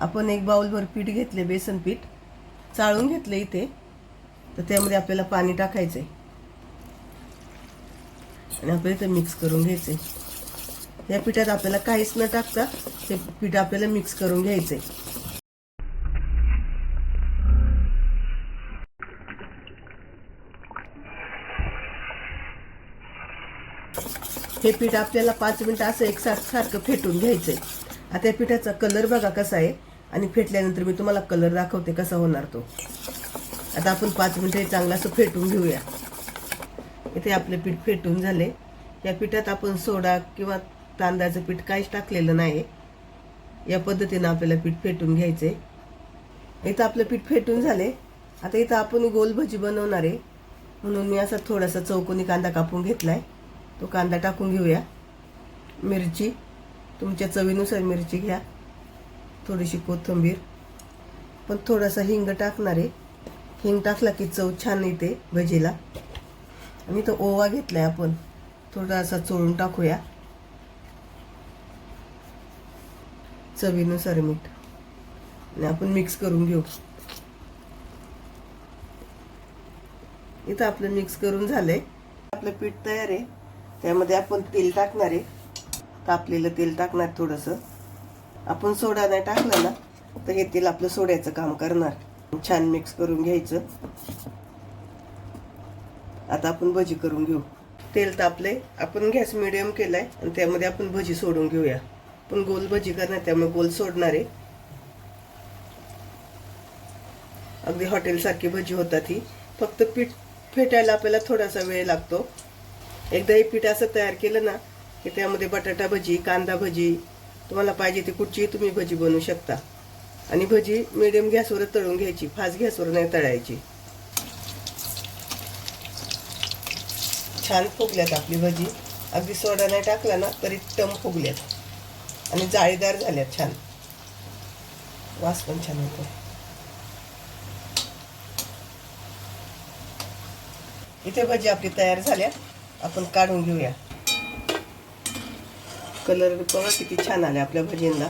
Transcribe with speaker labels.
Speaker 1: आपण एक बाऊलभर पीठ घेतले बेसन पीठ. चाळून घेतले इथे. तर त्यामध्ये आपल्याला पाणी टाकायचंय. आणि आपल्याला इथे मिक्स करून घ्यायचे या पिठात आपल्याला काहीच न टाकता ते पीठ आपल्याला मिक्स करून घ्यायचे हे पीठ आपल्याला पाच मिनिटं असं एकसाथ सारखं फेटून घ्यायचंय. आता या पिठाचा कलर बघा कसा आहे. आणि फेटल्यानंतर मी तुम्हाला कलर दाखवते कसा होणार तो. आता आपण पाच मिनटं चांगला असं फेटून घेऊया. इथे आपले पीठ फेटून झाले. या पिठात आपण सोडा किंवा तांदळाचं पीठ काहीच टाकलेलं नाही या पद्धतीनं आपल्याला पीठ फेटून घ्यायचे. इथं आपलं पीठ फेटून झाले. आता इथं आपण गोल भजी बनवणार आहे. म्हणून मी असा थोडासा चौकोनी कांदा कापून घेतला आहे तो कांदा टाकून घेऊया. मिरची. तुमच्या चवीनुसार मिरची घ्या. थोडीशी कोथिंबीर पण थोडासा हिंग टाकणार आहे. हिंग टाकला की चव छान येते भजीला. आणि तो ओवा घेतलाय आपण. थोडासा चोळून टाकूया. चवीनुसार मीठ. आणि आपण मिक्स करून घेऊ. इथं आपलं मिक्स करून झालंय. आपलं पीठ तयार आहे. त्यामध्ये आपण तेल टाकणार आहे. तापलेलं तेल टाकणार थोडंसं. आपण सोडा नाही टाकला ना तर हे तेल आपलं सोड्याचं काम करणार. छान मिक्स करून घ्यायचं. आता आपण भजी करून घेऊ. तेल तापले आपण गॅस मिडियम केलाय आणि त्यामध्ये आपण भजी सोडून घेऊया. पण गोल भजी करणार त्यामुळे गोल सोडणार आहे. अगदी हॉटेलसारखी भजी होतात ही. फक्त पीठ फेटायला आपल्याला थोडासा वेळ लागतो. एकदा हे पीठ असं तयार केलं ना की त्यामध्ये बटाटा भजी कांदा भजी तुम्हाला पाहिजे ती कुठचीही तुम्ही भजी बनवू शकता. आणि भजी मिडियम गॅसवर तळून घ्यायची फास्ट गॅसवर नाही तळायची. छान फुगल्यात आपली भजी. अगदी सोडा नाही टाकला ना तरी टम फुगल्यात. आणि जाळीदार झाल्यात छान. वास पण छान होतो इथे भजी आपली तयार झाल्या. आपण काढून घेऊया. कलर बघा किती छान आले आपल्या भजींना.